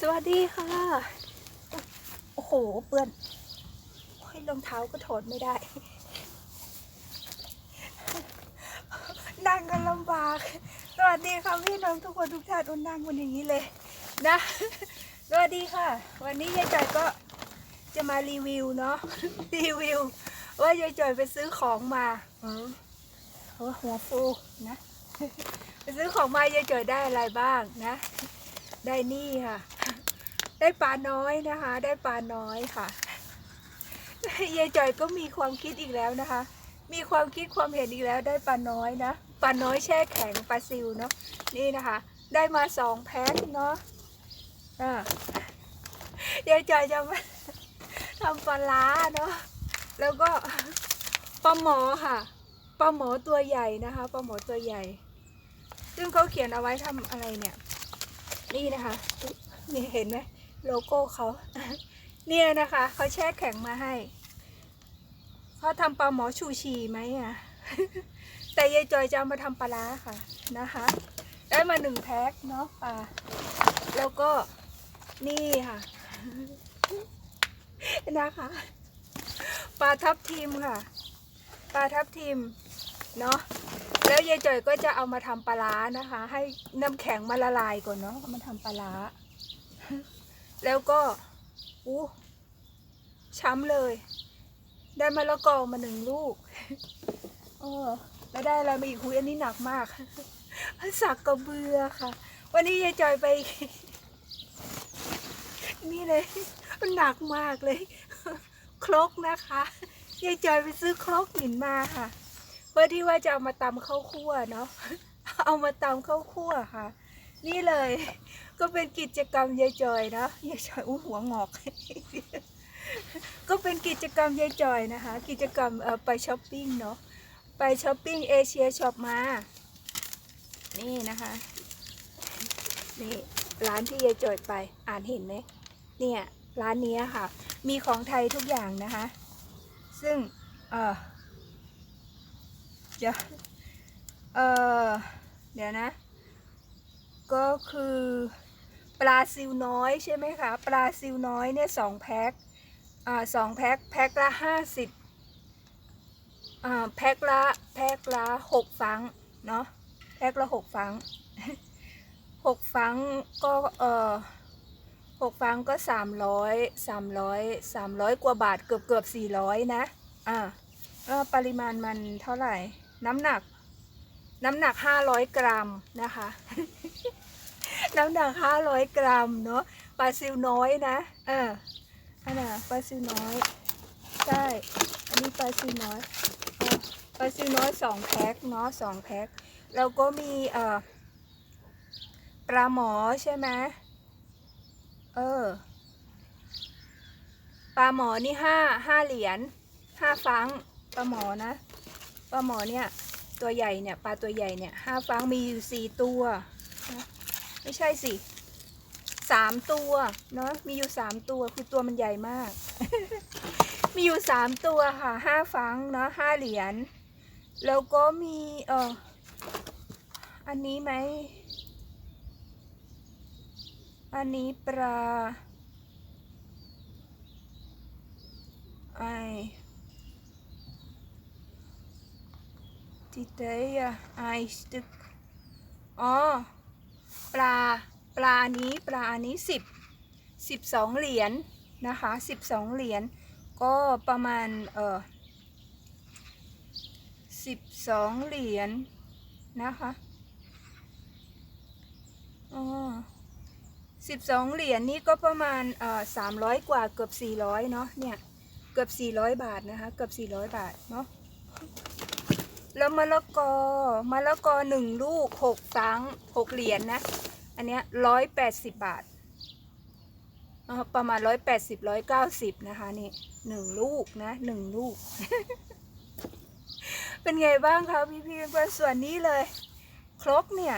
สวัสดีค่ะ โอ้โห เปื้อนโอ้ยรองเท้าก็ถอดไม่ได้ นั่งกันลำบาก สวัสดีค่ะพี่น้องทุกคนทุกท่านอุ่นนั่งบนอย่างนี้เลย นะ สวัสดีค่ะ วันนี้ยายจ่อยก็จะมารีวิวเนาะ รีวิว ว่ายายจ่อยไปซื้อของมาอืมโอ้หัวฟูนะ ไปซื้อของมายายจ่อยได้อะไรบ้างนะ ได้นี่ค่ะ ได้ปลาน้อยนะคะ ได้ปลาน้อยค่ะยายจ่อยก็มีความคิดอีกแล้วนะคะ มีความคิดความเห็นอีกแล้วได้ปลาน้อยนะปลาน้อยแช่แข็งปลาซิวเนาะนี่นะคะ ได้มาสองแพ็คเนาะอ่ายายจ่อยจะมาทำปลาล้าเนาะแล้วก็ปลาหมอค่ะปลาหมอตัวใหญ่นะคะปลาหมอตัวใหญ่ ซึ่งเขาเขียนเอาไว้ทำอะไรเนี่ย นี่นะคะนี่เห็นไหม โลโก้เขา เนี่ยนะคะเขาแช่แข็งมาให้เขาทำปลาหมอชูชีไหมอะ แต่ยายจอยจะเอามาทำปลาร้าค่ะนะคะ ได้มาหนึ่งแพ็คเนาะปลาแล้วก็นี่ค่ะ นะคะปลาทับทิมค่ะปลาทับทิมเนาะแล้วยายจอยก็จะเอามาทำปลาร้านะคะ ให้น้ำแข็งมาละลายก่อนเนาะมาทำปลาร้า แล้วก็อู้ช้ำเลย ได้มะละกอมาหนึ่งลูกเออแล้วได้อะไรมาอีกคุยอันนี้หนักมากสักกระเบือค่ะ วันนี้ยายจอยไป นี่เลย มันหนักมากเลย ครกนะคะยายจอยไปซื้อครกหินมาค่ะ เพื่อที่ว่าจะเอามาตำข้าวคั่วเนาะเอามาตำข้าวคั่วค่ะ นี่เลย ก็เป็นกิจกรรมยายจอยนะยายจอยอู้หัวงอก ก็เป็นกิจกรรมยายจอยนะคะ กิจกรรมไปช้อปปิ้งเนาะไปช้อปปิ้งเอเชียช็อปมา นี่นะคะ นี่ร้านที่ยายจอยไปอ่านเห็นไหมเนี่ยร้านนี้ค่ะ มีของไทยทุกอย่างนะคะ ซึ่งเออเดี๋ยวเออเดี๋ยวนะ ก็คือ ปลาซิวน้อยใช่ไหมคะปลาซิวน้อยเนี่ยสองแพ็คอ่าสองแพ็คแพ็คละห้าสิบอ่าแพ็คละแพ็คละหกฟังเนาะแพ็คละหกฟังหกฟังก็เออหกฟังก็สามร้อยสามร้อยสามร้อยกว่าบาทเกือบเกือบสี่ร้อยนะอ่าปริมาณมันเท่าไหร่ น้ำหนัก น้ำหนัก500กรัมนะคะ น้ำหนัก500กรัมเนาะปลาซิวน้อยนะเอออันน่ะปลาซิวน้อยใช่อันนี้ปลาซิวน้อยปลาซิวน้อยสองแพ็คเนาะสองแพ็คแล้วก็มีเอ่อปลาหมอใช่ไหมเออปลาหมอนี่ห้าห้าเหรียญห้าฟังปลาหมอนะปลาหมอเนี่ยตัวใหญ่เนี่ยปลาตัวใหญ่เนี่ยห้าฟังมีอยู่สี่ตัว ไม่ใช่สิสามตัวเนาะมีอยู่สามตัวคือตัวมันใหญ่มาก มีอยู่สามตัวค่ะห้าฟังเนาะห้าเหรียญแล้วก็มีเอออันนี้ไหมอันนี้ปลาไอ Tideja i stuk อ๋อ ปลาปลาอันนี้ปลาอันนี้สิบสิบสองเหรียญนะคะสิบสองเหรียญก็ประมาณเออสิบสองเหรียญนะคะอ๋อสิบสองเหรียญนี่ก็ประมาณเอ่อสามร้อยกว่าเกือบสี่ร้อยเนาะเนี่ยเกือบสี่ร้อยบาทนะคะเกือบสี่ร้อยบาทเนาะ แล้วมะละกอมะละกอหนึ่งลูกหกตังหกเหรียญนะ อันเนี้ยร้อยแปดสิบบาทประมาณร้อยแปดสิบร้อยเก้าสิบนะคะ นี่หนึ่งลูกนะหนึ่งลูก เป็นไงบ้างคะพี่พี่ๆเพื่อนส่วนนี้เลย ครกเนี่ย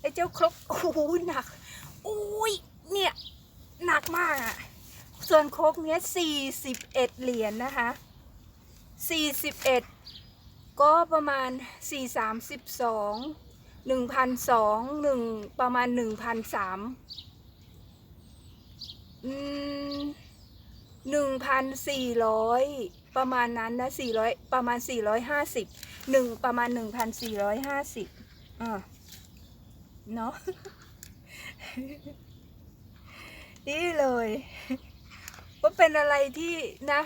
ไอ้เจ้าครกโอ้โหหนักอุ้ยเนี่ยหนักมากอะส่วนครกเนี้ยสี่สิบเอ็ดเหรียญนะคะสี่สิบเอ็ด ก็ประมาณ 4 3 12 1,002 1ประมาณ 1,003อืมหนึ่งพันสี่ร้อยประมาณนั้นนะสี่ร้อยประมาณสี่ร้อยห้าสิบหนึ่งประมาณหนึ่งพันสี่ร้อยห้าสิบอ่าเนาะนี่เลยว่าเป็นอะไรที่นะ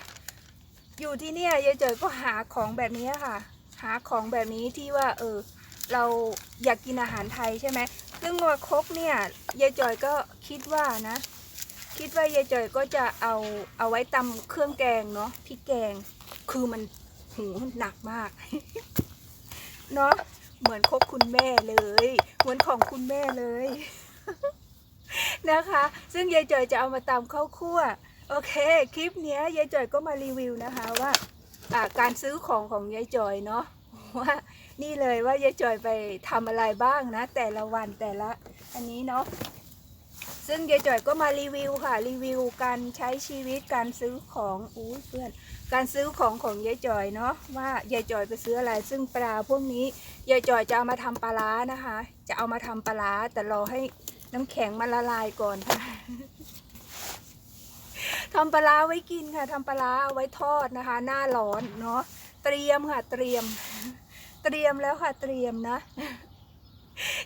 อยู่ที่เนี่ยยายเจยก็หาของแบบนี้ค่ะ หาของแบบนี้ที่ว่า เออ เราอยากกินอาหารไทยใช่ไหมซึ่งงัวครกเนี่ยยายจอยก็คิดว่านะ คิดว่ายายจอยก็จะเอาเอาไว้ตำเครื่องแกงเนาะพริกแกงคือมันหูหนักมากเนาะเหมือนครกคุณแม่เลย เหมือนของคุณแม่เลยนะคะ ซึ่งยายจอยจะเอามาตำข้าวคั่ว โอเค คลิปนี้ยายจอยก็มารีวิวนะคะว่า การซื้อของของยายจอยเนาะว่านี่เลยว่ายายจอยไปทำอะไรบ้างนะ แต่ละวันแต่ละอันนี้เนาะซึ่งยายจอยก็มารีวิวค่ะ รีวิวการใช้ชีวิตการซื้อของอู้เพื่อนการซื้อของของยายจอยเนาะว่ายายจอยไปซื้ออะไร ซึ่งปลาพวกนี้ยายจอยจะเอามาทำปลาร้านะคะ จะเอามาทำปลาร้าแต่รอให้น้ำแข็งมันละลายก่อนค่ะ ทำปลาร้าไว้กินค่ะทำปลาร้าเอาไว้ทอดนะคะ หน้าร้อนเนาะเตรียมค่ะเตรียม เตรียมแล้วค่ะเตรียมนะ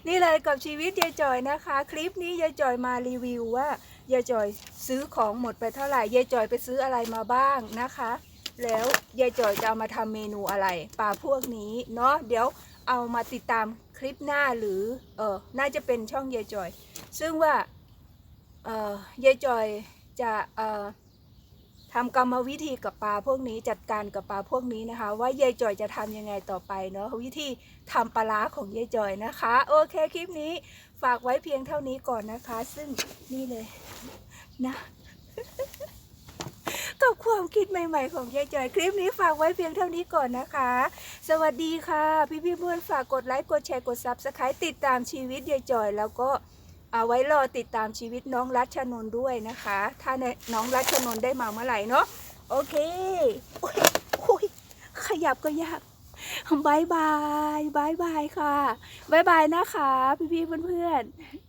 นี่เลยกับชีวิตยายจอยนะคะ คลิปนี้ยายจอยมารีวิวว่ายายจอยซื้อของหมดไปเท่าไหร่ยายจอยไปซื้ออะไรมาบ้างนะคะ แล้วยายจอยจะเอามาทำเมนูอะไรปลาพวกนี้เนาะเดี๋ยวเอามาติดตามคลิปหน้าหรือเออน่าจะเป็นช่องยายจอย ซึ่งว่าเออยายจอย จะทำกรรมวิธีกับปลาพวกนี้จัดการกับปลาพวกนี้นะคะ ว่ายายจอยจะทำยังไงต่อไปเนาะวิธีทำปลาร้าของยายจอยนะคะ โอเคคลิปนี้ฝากไว้เพียงเท่านี้ก่อนนะคะ ซึ่งนี่เลยนะกับความคิดใหม่ ๆ ของยายจอยคลิปนี้ฝากไว้เพียงเท่านี้ก่อนนะคะ สวัสดีค่ะ พี่พี่เพื่อนฝากกดไลค์กดแชร์กดซับสไครต์ติดตามชีวิตยายจอยแล้วก็ เอาไว้รอติดตามชีวิตน้องรัชนนด้วยนะคะ ถ้าน้องรัชนนได้มาเมื่อไหร่เนาะโอเคอ้ยโอ้ยขยับก็ยากบายบายบายบายค่ะบายบายนะคะ พี่ๆเพื่อนๆ